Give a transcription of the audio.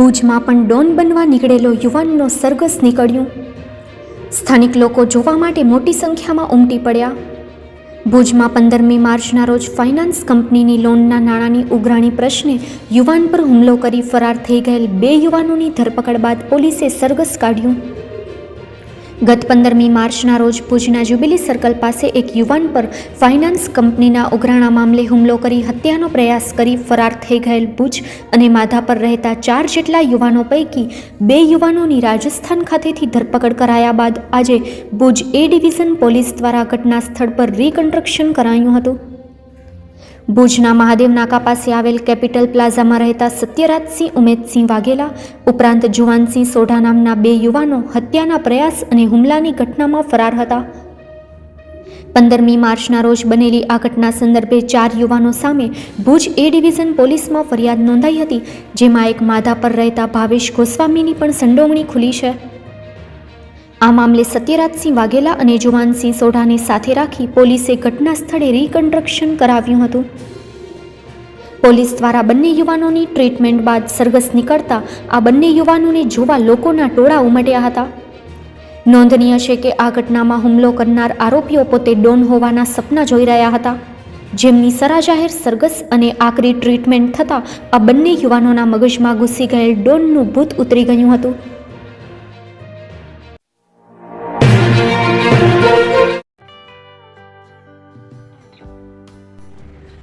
ભુજમાં પણ ડોન બનવા નીકળેલો યુવાનનો સરઘસ નીકળ્યું. સ્થાનિક લોકો જોવા માટે મોટી સંખ્યામાં ઉમટી પડ્યા. ભુજમાં પંદરમી માર્ચના રોજ ફાઇનાન્સ કંપનીની લોનના નાણાંની ઉઘરાણી પ્રશ્ને યુવાન પર હુમલો કરી ફરાર થઈ ગયેલ બે યુવાનોની ધરપકડ બાદ પોલીસે સરઘસ કાઢ્યું. ગત પંદરમી માર્ચના રોજ ભુજના જ્યુબિલી સર્કલ પાસે એક યુવાન પર ફાઇનાન્સ કંપનીના ઉઘરાણા મામલે હુમલો કરી હત્યાનો પ્રયાસ કરી ફરાર થઈ ગયેલ ભુજ અને માધાપર રહેતા ચાર જેટલા યુવાનો પૈકી બે યુવાનોની રાજસ્થાન ખાતેથી ધરપકડ કરાયા બાદ આજે ભુજ એ ડિવિઝન પોલીસ દ્વારા ઘટના સ્થળ પર રીકન્સ્ટ્રક્શન કરાયું હતું. ભુજના મહાદેવ નાકા પાસે આવેલ કેપિટલ પ્લાઝામાં રહેતા સત્યરાજસિંહ ઉમેદસિંહ વાઘેલા, ઉપરાંત જુવાનસિંહ સોઢા નામના બે યુવાનો હત્યાના પ્રયાસ અને હુમલાની ઘટનામાં ફરાર હતા. પંદરમી માર્ચના રોજ બનેલી આ ઘટના સંદર્ભે ચાર યુવાનો સામે ભુજ એ ડિવિઝન પોલીસમાં ફરિયાદ નોંધાઈ હતી, જેમાં એક માધા પર રહેતા ભાવેશ ગોસ્વામીની પણ સંડોવણી ખુલી છે. આ મામલે સત્યરાજસિંહ વાઘેલા અને જુવાનસિંહ સોઢાને સાથે રાખી પોલીસે ઘટના સ્થળે રિકન્સ્ટ્રક્શન કરાવ્યું હતું. પોલીસ દ્વારા બંને યુવાનોની ટ્રીટમેન્ટ બાદ સરઘસ નીકળતા આ બંને યુવાનોને જોવા લોકોના ટોળા ઉમટ્યા હતા. નોંધનીય છે કે આ ઘટનામાં હુમલો કરનાર આરોપીઓ પોતે ડોન હોવાના સપના જોઈ રહ્યા હતા. જેમની સરાજાહેર સરઘસ અને આકરી ટ્રીટમેન્ટ થતાં આ બંને યુવાનોના મગજમાં ઘૂસી ગયેલ ડોનનું ભૂત ઉતરી ગયું હતું.